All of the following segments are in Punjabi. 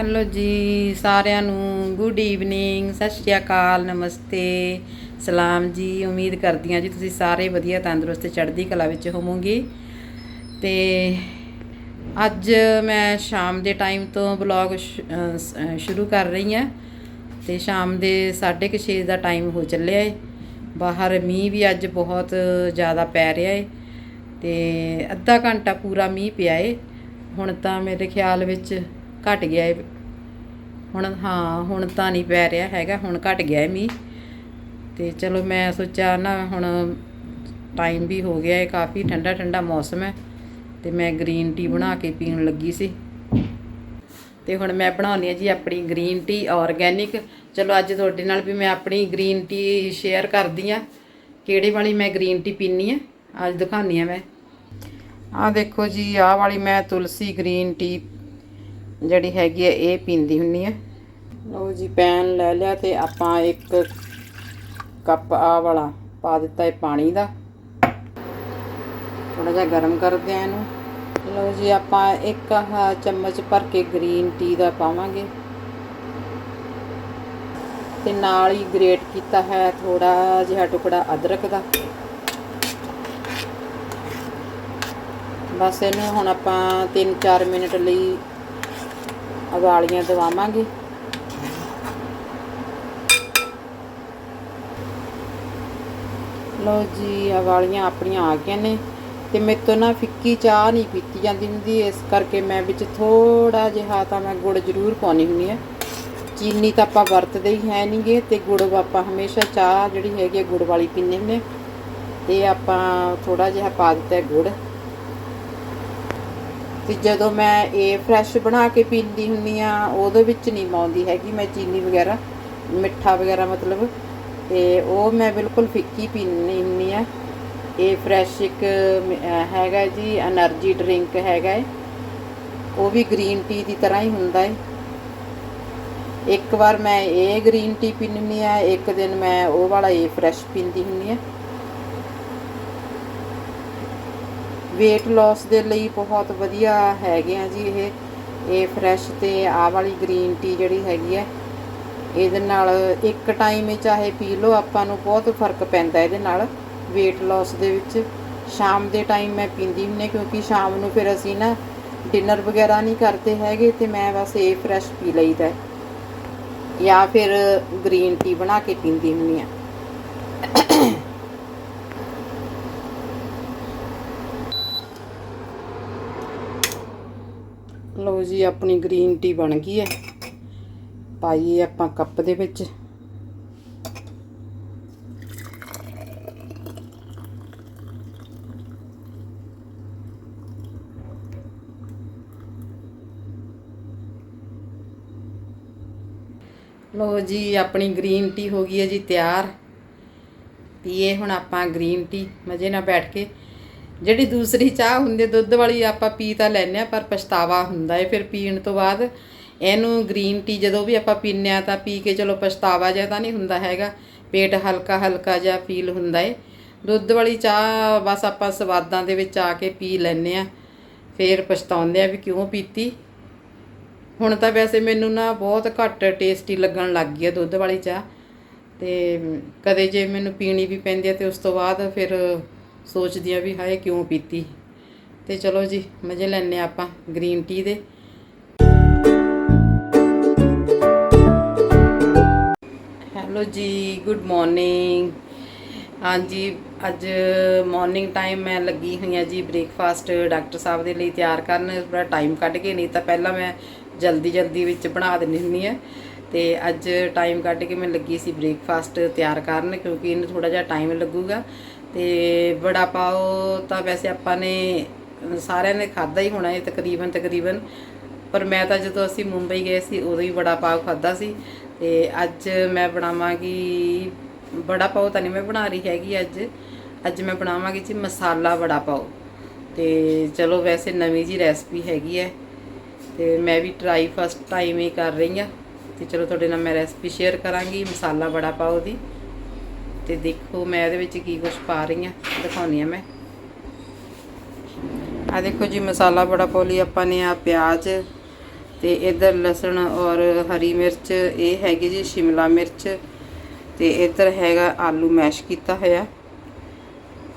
ਹੈਲੋ ਜੀ, ਸਾਰਿਆਂ ਨੂੰ ਗੁੱਡ ਈਵਨਿੰਗ ਸਤਿ ਸ਼੍ਰੀ ਅਕਾਲ, ਨਮਸਤੇ, ਸਲਾਮ ਜੀ, ਉਮੀਦ ਕਰਦੀ ਹਾਂ ਜੀ ਤੁਸੀਂ ਸਾਰੇ ਵਧੀਆ ਤੰਦਰੁਸਤ ਚੜ੍ਹਦੀ ਕਲਾ ਵਿੱਚ ਹੋਵੋਗੇ। ਤੇ ਅੱਜ ਮੈਂ ਸ਼ਾਮ ਦੇ ਟਾਈਮ ਤੋਂ ਵਲੌਗ ਸ਼ੁਰੂ ਕਰ ਰਹੀ ਹਾਂ ਤੇ ਸ਼ਾਮ ਦੇ 6:30 ਦਾ ਟਾਈਮ ਹੋ ਚੱਲਿਆ ਹੈ ਬਾਹਰ ਮੀਂਹ ਵੀ ਅੱਜ ਬਹੁਤ ਜ਼ਿਆਦਾ ਪੈ ਰਿਹਾ ਏ ਤੇ ਅੱਧਾ ਘੰਟਾ ਪੂਰਾ ਮੀਂਹ ਪਿਆ ਏ। ਹੁਣ ਤਾਂ ਮੇਰੇ ਖਿਆਲ ਵਿੱਚ ਘਟ ਗਿਆ ਏ। ਹੁਣ ਹਾਂ, ਹੁਣ ਤਾਂ ਨਹੀਂ ਪੈ ਰਿਹਾ ਹੈਗਾ, ਹੁਣ ਘਟ ਗਿਆ ਏ ਮੀਂਹ। ਤੇ ਚਲੋ ਮੈਂ ਸੋਚਿਆ ਨਾ, ਹੁਣ ਟਾਈਮ ਵੀ ਹੋ ਗਿਆ ਹੈ ਕਾਫੀ ਠੰਡਾ ਠੰਡਾ ਮੌਸਮ ਹੈ ਤੇ ਮੈਂ ਗ੍ਰੀਨ ਟੀ ਬਣਾ ਕੇ ਪੀਣ ਲੱਗੀ ਸੀ। ਤੇ ਹੁਣ ਮੈਂ ਬਣਾਉਣੀ ਹੈ ਜੀ ਆਪਣੀ ਗ੍ਰੀਨ ਟੀ ਆਰਗੈਨਿਕ ਚਲੋ ਅੱਜ ਤੁਹਾਡੇ ਨਾਲ ਵੀ ਮੈਂ ਆਪਣੀ ਗ੍ਰੀਨ ਟੀ ਸ਼ੇਅਰ ਕਰਦੀ ਆ ਕਿਹੜੇ ਵਾਲੀ ਮੈਂ ਗ੍ਰੀਨ ਟੀ ਪੀਣੀ ਆ ਅੱਜ ਦਿਖਾਉਣੀ ਆ ਮੈਂ। ਆਹ ਦੇਖੋ ਜੀ, ਆਹ ਵਾਲੀ ਮੈਂ ਤੁਲਸੀ ਗ੍ਰੀਨ ਟੀ ਜਿਹੜੀ ਹੈਗੀ ਹੈ ਇਹ ਪੀਂਦੀ ਹੁੰਨੀ ਆ। ਲਓ ਜੀ, ਪੈਨ ਲੈ ਲਿਆ ਤੇ ਆਪਾਂ ਇੱਕ ਕੱਪ ਆ ਵਾਲਾ ਪਾ ਦਿੱਤਾ ਹੈ ਪਾਣੀ ਦਾ। ਥੋੜਾ ਜਿਹਾ ਗਰਮ ਕਰਦੇ ਆ ਇਹਨੂੰ। ਲਓ ਜੀ, ਆਪਾਂ ਇੱਕ ਚਮਚ ਭਰ ਕੇ ਗ੍ਰੀਨ ਟੀ ਦਾ ਪਾਵਾਂਗੇ। ਤੇ ਨਾਲ ਹੀ ਗ੍ਰੇਟ ਕੀਤਾ ਹੈ ਥੋੜਾ ਜਿਹਾ ਟੁਕੜਾ ਅਦਰਕ ਦਾ। ਬਸ ਇਹਨੂੰ ਹੁਣ ਆਪਾਂ 3-4 ਮਿੰਟ ਲਈ ਉਬਾਲੀਆਂ ਦਵਾਵਾਂਗੇ। ਲਓ ਜੀ ਉਬਾਲੀਆਂ ਆਪਣੀਆਂ ਆ ਗਈਆਂ ਨੇ ਤੇ ਮੇਰੇ ਤੋਂ ਨਾ ਫਿੱਕੀ ਚਾਹ ਨਹੀਂ ਪੀਤੀ ਜਾਂਦੀ ਹੁੰਦੀ। ਇਸ ਕਰਕੇ ਮੈਂ ਵਿੱਚ ਥੋੜਾ ਜਿਹਾ ਤਾਂ ਮੈਂ ਗੁੜ ਜ਼ਰੂਰ ਪਾਉਣੀ ਹੁੰਦੀ ਹੈ। ਚੀਨੀ ਤਾਂ ਆਪਾਂ ਵਰਤਦੇ ਹੀ ਹੈ ਨਹੀਂਗੇ ਤੇ ਗੁੜ ਆਪਾਂ ਹਮੇਸ਼ਾ ਚਾਹ ਜਿਹੜੀ ਹੈਗੀ ਹੈ ਗੁੜ ਵਾਲੀ ਪੀਂਦੇ ਹੁੰਦੇ। ਤੇ ਆਪਾਂ ਥੋੜਾ ਜਿਹਾ ਪਾ ਦਿੱਤਾ ਗੁੜ। ਤੇ ਜਦੋਂ ਮੈਂ ਇਹ ਫਰੈਸ਼ ਬਣਾ ਕੇ ਪੀਂਦੀ ਹੁੰਨੀ ਆ ਉਹਦੇ ਵਿੱਚ ਨਹੀਂ ਪਾਉਂਦੀ ਹੈਗੀ ਮੈਂ ਚੀਨੀ ਵਗੈਰਾ, ਮਿੱਠਾ ਵਗੈਰਾ ਮਤਲਬ। ਤੇ ਉਹ ਮੈਂ ਬਿਲਕੁਲ ਫਿੱਕੀ ਪੀਂਦੀ ਹੁੰਨੀ ਆ ਇਹ ਫਰੈਸ਼ ਇੱਕ ਹੈਗਾ ਜੀ એનર્ਜੀ ਡਰਿੰਕ ਹੈਗਾ ਹੈ ਉਹ ਵੀ ਗ੍ਰੀਨ ਟੀ ਦੀ ਤਰ੍ਹਾਂ ਹੀ ਹੁੰਦਾ ਹੈ ਇੱਕ ਵਾਰ ਮੈਂ ਇਹ ਗ੍ਰੀਨ ਟੀ ਪੀਂਦੀ ਆ ਇੱਕ ਦਿਨ ਮੈਂ ਉਹ ਵਾਲਾ ਇਹ ਫਰੈਸ਼ ਪੀਂਦੀ ਹੁੰਨੀ ਆ weight loss ਦੇ ਲਈ ਬਹੁਤ ਵਧੀਆ ਹੈਗੇ ਆ ਜੀ ਇਹ। ਇਹ ਫਰੈਸ਼ ਤੇ ਆ ਵਾਲੀ ਗ੍ਰੀਨ ਟੀ ਜਿਹੜੀ ਹੈਗੀ ਹੈ ਇਹਦੇ ਨਾਲ ਇੱਕ ਟਾਈਮ ਹੀ ਚਾਹੇ ਪੀ ਲਓ, ਆਪਾਂ ਨੂੰ ਬਹੁਤ ਫ਼ਰਕ ਪੈਂਦਾ ਇਹਦੇ ਨਾਲ weight loss ਦੇ ਵਿੱਚ। ਸ਼ਾਮ ਦੇ ਟਾਈਮ ਮੈਂ ਪੀਂਦੀ ਹੁੰਨੇ ਕਿਉਂਕਿ ਸ਼ਾਮ ਨੂੰ ਫਿਰ ਅਸੀਂ ਨਾ ਡਿਨਰ ਵਗੈਰਾ ਨਹੀਂ ਕਰਦੇ ਹੈਗੇ ਤੇ ਮੈਂ ਬਸ ਇਹ ਫਰੈਸ਼ ਪੀ ਲਈਦਾ। ਹੈ। ਜਾਂ ਫਿਰ ਗ੍ਰੀਨ ਟੀ ਬਣਾ ਕੇ ਪੀਂਦੀ ਹੁੰਨੀ ਆ ਲਓ ਜੀ, ਆਪਣੀ ਗ੍ਰੀਨ ਟੀ ਬਣ ਗਈ ਹੈ। ਪਾਈਏ ਆਪਾਂ ਕੱਪ ਦੇ ਵਿੱਚ। ਲਓ ਜੀ, ਆਪਣੀ ਗ੍ਰੀਨ ਟੀ ਹੋ ਗਈ ਹੈ ਜੀ, ਤਿਆਰ। ਪੀਏ ਹੁਣ ਆਪਾਂ ਗ੍ਰੀਨ ਟੀ ਮਜ਼ੇ ਨਾਲ ਬੈਠ ਕੇ ਜਿਹੜੀ ਦੂਸਰੀ ਚਾਹ ਹੁੰਦੀ ਦੁੱਧ ਵਾਲੀ ਆਪਾਂ ਪੀ ਤਾਂ ਲੈਂਦੇ ਆ ਪਰ ਪਛਤਾਵਾ ਹੁੰਦਾ ਏ ਫਿਰ ਪੀਣ ਤੋਂ ਬਾਅਦ ਇਹਨੂੰ ਗ੍ਰੀਨ ਟੀ ਜਦੋਂ ਵੀ ਆਪਾਂ ਪੀਂਦੇ ਆ ਤਾਂ ਪੀ ਕੇ ਚਲੋ ਪਛਤਾਵਾ ਜਿਹਾ ਤਾਂ ਨਹੀਂ ਹੁੰਦਾ ਹੈਗਾ, ਪੇਟ ਹਲਕਾ ਹਲਕਾ ਜਿਹਾ ਫੀਲ ਹੁੰਦਾ ਏ ਦੁੱਧ ਵਾਲੀ ਚਾਹ ਬਸ ਆਪਾਂ ਸਵਾਦਾਂ ਦੇ ਵਿੱਚ ਆ ਕੇ ਪੀ ਲੈਂਦੇ ਆ ਫਿਰ ਪਛਤਾਉਂਦੇ ਆ ਵੀ ਕਿਉਂ ਪੀਤੀ। ਹੁਣ ਤਾਂ ਵੈਸੇ ਮੈਨੂੰ ਨਾ ਬਹੁਤ ਘੱਟ ਟੇਸਟੀ ਲੱਗਣ ਲੱਗ ਗਈ ਹੈ ਦੁੱਧ ਵਾਲੀ ਚਾਹ, ਤੇ ਕਦੇ ਜੇ ਮੈਨੂੰ ਪੀਣੀ ਵੀ ਪੈਂਦੀ ਹੈ ਤੇ ਉਸ ਤੋਂ ਬਾਅਦ ਫਿਰ ਸੋਚਦੀ ਆ ਵੀ ਹਾਏ ਕਿਉਂ ਪੀਤੀ। ਤੇ ਚਲੋ ਜੀ, ਮਜ਼ੇ ਲੈਣੇ ਆਪਾਂ ਗ੍ਰੀਨ ਟੀ ਦੇ। ਹੈਲੋ ਜੀ, ਗੁੱਡ ਮਾਰਨਿੰਗ। ਹਾਂਜੀ, ਅੱਜ ਮਾਰਨਿੰਗ ਟਾਈਮ ਮੈਂ ਲੱਗੀ ਹੋਈ ਆ ਜੀ ਬ੍ਰੇਕਫਾਸਟ ਡਾਕਟਰ ਸਾਹਿਬ ਦੇ ਲਈ ਤਿਆਰ ਕਰਨ। ਬੜਾ ਟਾਈਮ ਕੱਢ ਕੇ, ਨਹੀਂ ਤਾਂ ਪਹਿਲਾਂ ਮੈਂ ਜਲਦੀ ਜਲਦੀ ਵਿੱਚ ਬਣਾ ਦਿੰਦੀ ਹੁੰਦੀ ਆ ਤੇ ਅੱਜ ਟਾਈਮ ਕੱਢ ਕੇ ਮੈਂ ਲੱਗੀ ਸੀ ਬ੍ਰੇਕਫਾਸਟ ਤਿਆਰ ਕਰਨ, ਕਿਉਂਕਿ ਇਹਨੂੰ ਥੋੜਾ ਜਿਹਾ ਟਾਈਮ ਲੱਗੂਗਾ। ਤੇ ਬੜਾ ਪਾਓ ਤਾਂ ਵੈਸੇ ਆਪਾਂ ਨੇ ਸਾਰਿਆਂ ਨੇ ਖਾਦਾ ਹੀ ਹੋਣਾ ਇਹ ਤਕਰੀਬਨ ਤਕਰੀਬਨ। ਪਰ ਮੈਂ ਤਾਂ ਜਦੋਂ ਅਸੀਂ ਮੁੰਬਈ ਗਏ ਸੀ, ਉਦੋਂ ਹੀ ਬੜਾ ਪਾਓ ਖਾਦਾ ਸੀ। ਤੇ ਅੱਜ ਮੈਂ ਬਣਾਵਾਂਗੀ, ਬੜਾ ਪਾਓ ਤਾਂ ਨਹੀਂ ਮੈਂ ਬਣਾ ਰਹੀ ਹੈਗੀ ਅੱਜ। ਅੱਜ ਮੈਂ ਬਣਾਵਾਂਗੀ ਜੀ ਮਸਾਲਾ ਬੜਾ ਪਾਓ। ਤੇ ਚਲੋ ਵੈਸੇ ਨਵੀਂ ਜੀ ਰੈਸਪੀ ਹੈਗੀ ਹੈ। ਤੇ ਮੈਂ ਵੀ ਟਰਾਈ ਫਸਟ ਟਾਈਮ ਹੀ ਕਰ ਰਹੀ ਹਾਂ। ਤੇ ਚਲੋ ਤੁਹਾਡੇ ਨਾਲ ਮੈਂ ਰੈਸਪੀ ਸ਼ੇਅਰ ਕਰਾਂਗੀ, ਮਸਾਲਾ ਬੜਾ ਪਾਓ ਦੀ। ਤੇ ਦੇਖੋ ਮੈਂ ਇਹਦੇ ਵਿੱਚ ਕੀ ਕੁਝ ਪਾ ਰਹੀ ਹਾਂ ਦਿਖਾਉਣੀ ਆ ਮੈਂ। ਆ ਦੇਖੋ ਜੀ, ਮਸਾਲਾ ਬੜਾ ਪਾਓ ਲਈ ਆਪਾਂ ਨੇ ਆ ਪਿਆਜ਼ ਤੇ ਇਧਰ ਲਸਣ ਔਰ ਹਰੀ ਮਿਰਚ, ਇਹ ਹੈਗੀ ਜੀ ਸ਼ਿਮਲਾ ਮਿਰਚ ਤੇ ਇਧਰ ਹੈਗਾ ਆਲੂ ਮੈਸ਼ ਕੀਤਾ ਹੋਇਆ।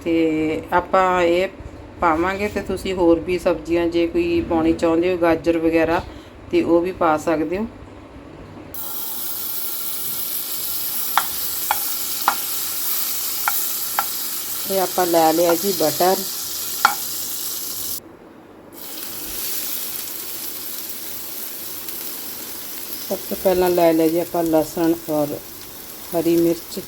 ਤੇ ਆਪਾਂ ਇਹ ਪਾਵਾਂਗੇ ਤੇ ਤੁਸੀਂ ਹੋਰ ਵੀ ਸਬਜ਼ੀਆਂ ਜੇ ਕੋਈ ਪਾਉਣੀ ਚਾਹੁੰਦੇ ਹੋ, ਗਾਜਰ ਵਗੈਰਾ ਤੇ ਉਹ ਵੀ ਪਾ ਸਕਦੇ ਹੋ। ਇਹ ਆਪਾਂ ਲੈ ਲਿਆ ਜੀ ਬਟਰ ਸਭ ਤੋਂ ਪਹਿਲਾਂ ਲੈ ਲਿਆ ਜੀ ਆਪਾਂ ਲਸਣ ਔਰ ਹਰੀ ਮਿਰਚ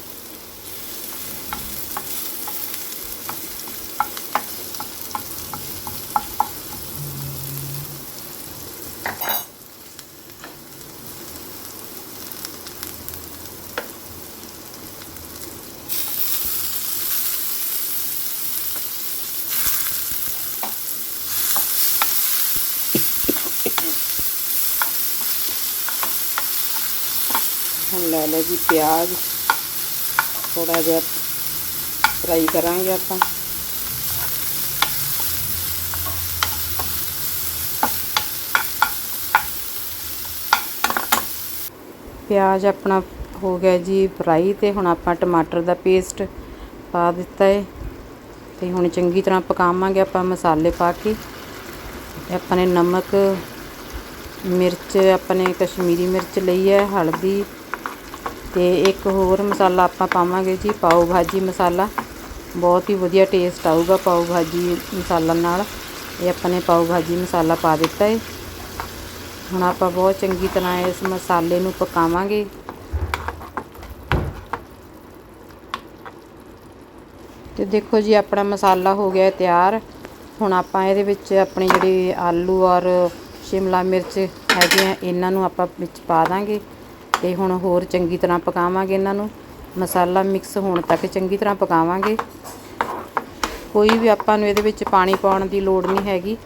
ਹੁਣ ਲੈ ਲਿਆ ਜੀ ਪਿਆਜ਼। ਥੋੜਾ ਜਿਹਾ ਫਰਾਈ ਕਰਾਂਗੇ ਆਪਾਂ। ਪਿਆਜ਼ ਆਪਣਾ ਹੋ ਗਿਆ ਜੀ ਫਰਾਈ ਤੇ ਹੁਣ ਆਪਾਂ ਟਮਾਟਰ ਦਾ ਪੇਸਟ ਪਾ ਦਿੱਤਾ ਹੈ ਤੇ ਹੁਣ ਚੰਗੀ ਤਰ੍ਹਾਂ ਪਕਾਵਾਂਗੇ ਆਪਾਂ ਮਸਾਲੇ ਪਾ ਕੇ। ਤੇ ਆਪਾਂ ਨੇ ਨਮਕ, ਮਿਰਚ ਆਪਣੇ ਕਸ਼ਮੀਰੀ ਮਿਰਚ ਲਈ ਹੈ, ਹਲਦੀ ਤੇ ਇੱਕ ਹੋਰ ਮਸਾਲਾ ਆਪਾਂ ਪਾਵਾਂਗੇ ਜੀ, ਪਾਓ ਭਾਜੀ ਮਸਾਲਾ। ਬਹੁਤ ਹੀ ਵਧੀਆ ਟੇਸਟ ਆਊਗਾ ਪਾਓ ਭਾਜੀ ਮਸਾਲਾ ਨਾਲ। ਇਹ ਆਪਾਂ ਨੇ ਪਾਓ ਭਾਜੀ ਮਸਾਲਾ ਪਾ ਦਿੱਤਾ ਹੈ ਹੁਣ ਆਪਾਂ ਬਹੁਤ ਚੰਗੀ ਤਰ੍ਹਾਂ ਇਸ ਮਸਾਲੇ ਨੂੰ ਪਕਾਵਾਂਗੇ। ਤੇ ਦੇਖੋ ਜੀ, ਆਪਣਾ ਮਸਾਲਾ ਹੋ ਗਿਆ ਤਿਆਰ। ਹੁਣ ਆਪਾਂ ਇਹਦੇ ਵਿੱਚ ਆਪਣੇ ਜਿਹੜੇ ਆਲੂ ਔਰ ਸ਼ਿਮਲਾ ਮਿਰਚ ਹੈਗੇ ਆ ਇਹਨਾਂ ਨੂੰ ਆਪਾਂ ਵਿੱਚ ਪਾ ਦਾਂਗੇ। ਤੇ ਹੁਣ ਹੋਰ ਚੰਗੀ ਤਰ੍ਹਾਂ ਪਕਾਵਾਂਗੇ ਇਹਨਾਂ ਨੂੰ। ਮਸਾਲਾ ਮਿਕਸ ਹੋਣ ਤੱਕ ਚੰਗੀ ਤਰ੍ਹਾਂ ਪਕਾਵਾਂਗੇ। ਕੋਈ ਵੀ ਆਪਾਂ ਨੂੰ ਇਹਦੇ ਵਿੱਚ ਪਾਣੀ ਪਾਉਣ ਦੀ ਲੋੜ ਨਹੀਂ ਹੈਗੀ।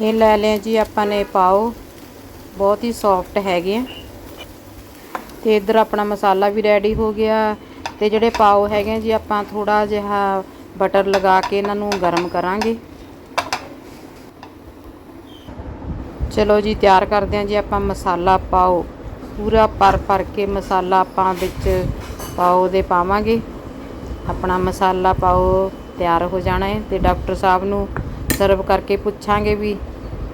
ਇਹ ਲੈ ਲਿਆ ਜੀ ਆਪਾਂ ਨੇ ਪਾਓ। ਬਹੁਤ ਹੀ ਸੌਫਟ ਹੈਗੇ ਆ। ਤੇ ਇਧਰ ਆਪਣਾ ਮਸਾਲਾ ਵੀ ਰੈਡੀ ਹੋ ਗਿਆ। ਤੇ ਜਿਹੜੇ ਪਾਓ ਹੈਗੇ ਜੀ ਆਪਾਂ ਥੋੜਾ ਜਿਹਾ ਬਟਰ ਲਗਾ ਕੇ ਇਹਨਾਂ ਨੂੰ ਗਰਮ ਕਰਾਂਗੇ। ਚਲੋ ਜੀ, ਤਿਆਰ ਕਰਦੇ ਹਾਂ ਜੀ ਆਪਾਂ ਮਸਾਲਾ ਪਾਓ। ਪੂਰਾ ਪਰ ਪਰ ਕੇ ਮਸਾਲਾ ਆਪਾਂ ਵਿੱਚ ਪਾਓ ਦੇ ਪਾਵਾਂਗੇ। ਆਪਣਾ ਮਸਾਲਾ ਪਾਓ, ਤਿਆਰ ਹੋ ਜਾਣਾ ਹੈ ਤੇ ਡਾਕਟਰ ਸਾਹਿਬ ਨੂੰ ਸਰਵ ਕਰਕੇ ਪੁੱਛਾਂਗੇ ਵੀ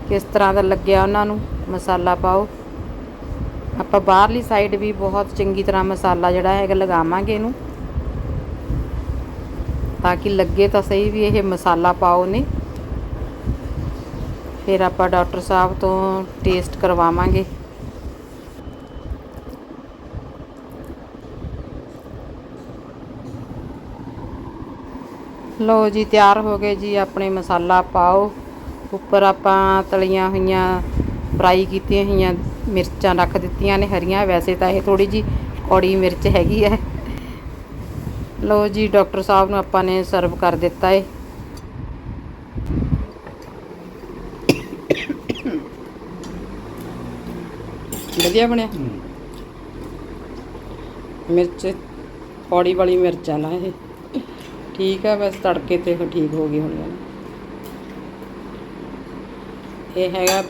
ਕਿਸ ਤਰ੍ਹਾਂ ਦਾ ਲੱਗਿਆ ਉਹਨਾਂ ਨੂੰ ਮਸਾਲਾ ਪਾਓ। ਆਪਾਂ ਬਾਹਰਲੀ ਸਾਈਡ ਵੀ ਬਹੁਤ ਚੰਗੀ ਤਰ੍ਹਾਂ ਮਸਾਲਾ ਜਿਹੜਾ ਹੈਗਾ ਲਗਾਵਾਂਗੇ ਇਹਨੂੰ। ਤਾਂ ਕਿ ਲੱਗੇ ਤਾਂ ਸਹੀ ਵੀ ਇਹ ਮਸਾਲਾ ਪਾਓ ਨੇ। ਫਿਰ ਆਪਾਂ ਡਾਕਟਰ ਸਾਹਿਬ ਤੋਂ ਟੇਸਟ ਕਰਵਾਵਾਂਗੇ। ਲੋ ਜੀ, ਤਿਆਰ ਹੋ ਗਏ ਜੀ ਆਪਣੇ ਮਸਾਲਾ ਪਾਓ। ਉੱਪਰ ਆਪਾਂ ਤਲੀਆਂ ਹੋਈਆਂ, ਫਰਾਈ ਕੀਤੀਆਂ ਹੋਈਆਂ ਮਿਰਚਾਂ ਰੱਖ ਦਿੱਤੀਆਂ ਨੇ ਹਰੀਆਂ। ਵੈਸੇ ਤਾਂ ਇਹ ਥੋੜੀ ਜੀ ਕੌੜੀ ਮਿਰਚ ਹੈਗੀ ਹੈ। ਲੋ ਜੀ, ਡਾਕਟਰ ਸਾਹਿਬ ਨੂੰ ਆਪਾਂ ਨੇ ਸਰਵ ਕਰ ਦਿੱਤਾ ਹੈ ਵਧੀਆ ਬਣਿਆ। ਮਿਰਚ ਕੌੜੀ ਵਾਲੀ ਮਿਰਚ ਆ ਨਾ ਇਹ। ਠੀਕ ਆ ਬਸ ਤੜਕੇ ਤੇ ਠੀਕ ਹੋ ਗਈ ਹੁਣ ਇਹ ਹੈਗਾ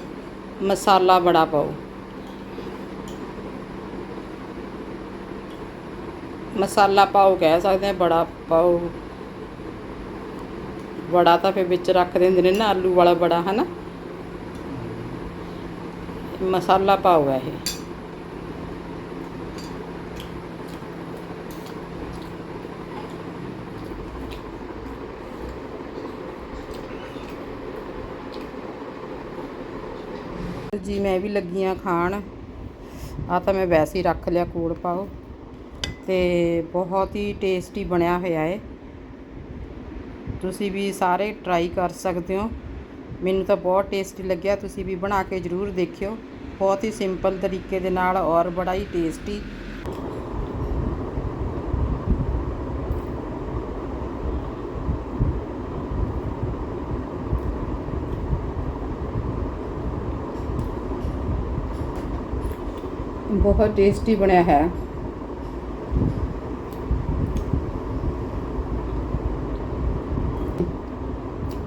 ਮਸਾਲਾ ਬੜਾ ਪਾਓ। ਮਸਾਲਾ ਪਾਓ ਕਹਿ ਸਕਦੇ ਆ ਬੜਾ ਪਾਓ। ਬੜਾ ਤਾਂ ਫਿਰ ਵਿੱਚ ਰੱਖ ਦਿੰਦੇ ਨੇ ਨਾ ਆਲੂ ਵਾਲਾ ਬੜਾ ਹਨਾ? ਮਸਾਲਾ ਪਾਓ ਹੈ ਇਹ। ਜੀ, ਮੈਂ ਵੀ ਲੱਗੀਆਂ ਖਾਣ। ਆ ਤਾਂ ਮੈਂ ਵੈਸੇ ਹੀ ਰੱਖ ਲਿਆ ਕੋੜ ਪਾਓ। ਤੇ ਬਹੁਤ ਹੀ ਟੇਸਟੀ ਬਣਿਆ ਹੋਇਆ ਹੈ ਤੁਸੀਂ ਵੀ ਸਾਰੇ ਟਰਾਈ ਕਰ ਸਕਦੇ ਹੋ। ਮੈਨੂੰ ਤਾਂ ਬਹੁਤ ਟੇਸਟੀ ਲੱਗਿਆ, ਤੁਸੀਂ ਵੀ ਬਣਾ ਕੇ ਜ਼ਰੂਰ ਦੇਖਿਓ। ਬਹੁਤ ਹੀ ਸਿੰਪਲ ਤਰੀਕੇ ਦੇ ਨਾਲ ਔਰ ਬੜਾ ਹੀ ਟੇਸਟੀ ਬਹੁਤ ਟੇਸਟੀ ਬਣਿਆ ਹੈ।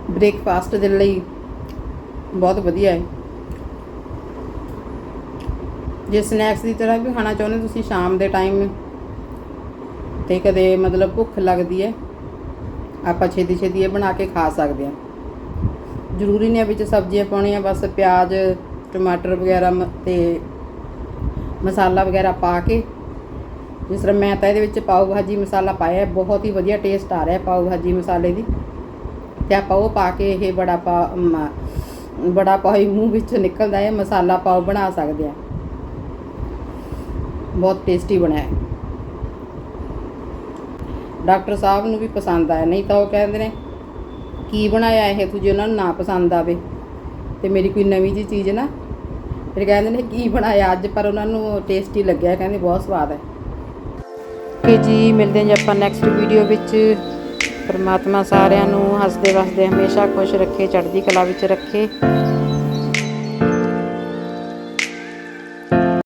ਬ੍ਰੇਕਫਾਸਟ ਦੇ ਲਈ ਬਹੁਤ ਵਧੀਆ ਹੈ। ਜੇ ਸਨੈਕਸ ਦੀ ਤਰ੍ਹਾਂ ਵੀ ਖਾਣਾ ਚਾਹੁੰਦੇ ਤੁਸੀਂ ਸ਼ਾਮ ਦੇ ਟਾਈਮ ਤੇ ਕਦੇ ਮਤਲਬ ਭੁੱਖ ਲੱਗਦੀ ਹੈ, ਆਪਾਂ ਛੇਤੀ ਛੇਤੀ ਇਹ ਬਣਾ ਕੇ ਖਾ ਸਕਦੇ ਹਾਂ। ਜ਼ਰੂਰੀ ਨਹੀਂ ਹੈ ਵਿੱਚ ਸਬਜ਼ੀਆਂ ਪਾਉਣੀਆਂ, ਬਸ ਪਿਆਜ਼, ਟਮਾਟਰ ਵਗੈਰਾ ਮ- ਤੇ ਮਸਾਲਾ ਵਗੈਰਾ ਪਾ ਕੇ, ਜਿਸ ਤਰ੍ਹਾਂ ਮੈਂ ਤਾਂ ਇਹਦੇ ਵਿੱਚ ਪਾਓ ਭਾਜੀ ਮਸਾਲਾ ਪਾਇਆ ਬਹੁਤ ਹੀ ਵਧੀਆ ਟੇਸਟ ਆ ਰਿਹਾ ਹੈ ਪਾਓ ਭਾਜੀ ਮਸਾਲੇ ਦੀ। ਤੇ ਆਪਾਂ ਉਹ ਪਾ ਕੇ ਇਹ ਬੜਾ ਪਾ ਬੜਾ ਪਾਓ ਹੀ ਮੂੰਹ ਵਿੱਚੋਂ ਨਿਕਲਦਾ ਹੈ, ਮਸਾਲਾ ਪਾਓ, ਬਣਾ ਸਕਦੇ ਆ ਬਹੁਤ ਟੇਸਟੀ ਬਣਿਆ ਡਾਕਟਰ ਸਾਹਿਬ ਨੂੰ ਵੀ ਪਸੰਦ ਆਇਆ, ਨਹੀਂ ਤਾਂ ਉਹ ਕਹਿੰਦੇ ਨੇ, ਕੀ ਬਣਾਇਆ ਇਹ ਤੂੰ ਉਹਨਾਂ ਨੂੰ ਨਾ ਪਸੰਦ ਆਵੇ? ਤੇ ਮੇਰੀ ਕੋਈ ਨਵੀਂ ਜੀ ਚੀਜ਼ ਨਾ, ਫਿਰ ਕਹਿੰਦੇ ਨੇ, ਕੀ ਬਣਾਇਆ ਅੱਜ? ਪਰ ਉਹਨਾਂ ਨੂੰ ਟੇਸਟੀ ਲੱਗਿਆ, ਕਹਿੰਦੇ ਬਹੁਤ ਸਵਾਦ ਹੈ। ਓਕੇ ਜੀ, ਮਿਲਦੇ ਹਾਂ ਜੀ ਆਪਾਂ ਨੈਕਸਟ ਵੀਡੀਓ ਵਿੱਚ। ਪਰਮਾਤਮਾ ਸਾਰਿਆਂ ਨੂੰ ਹੱਸਦੇ ਵਸਦੇ ਹਮੇਸ਼ਾ ਖੁਸ਼ ਰੱਖੇ ਚੜ੍ਹਦੀ ਕਲਾ ਵਿੱਚ ਰੱਖੇ।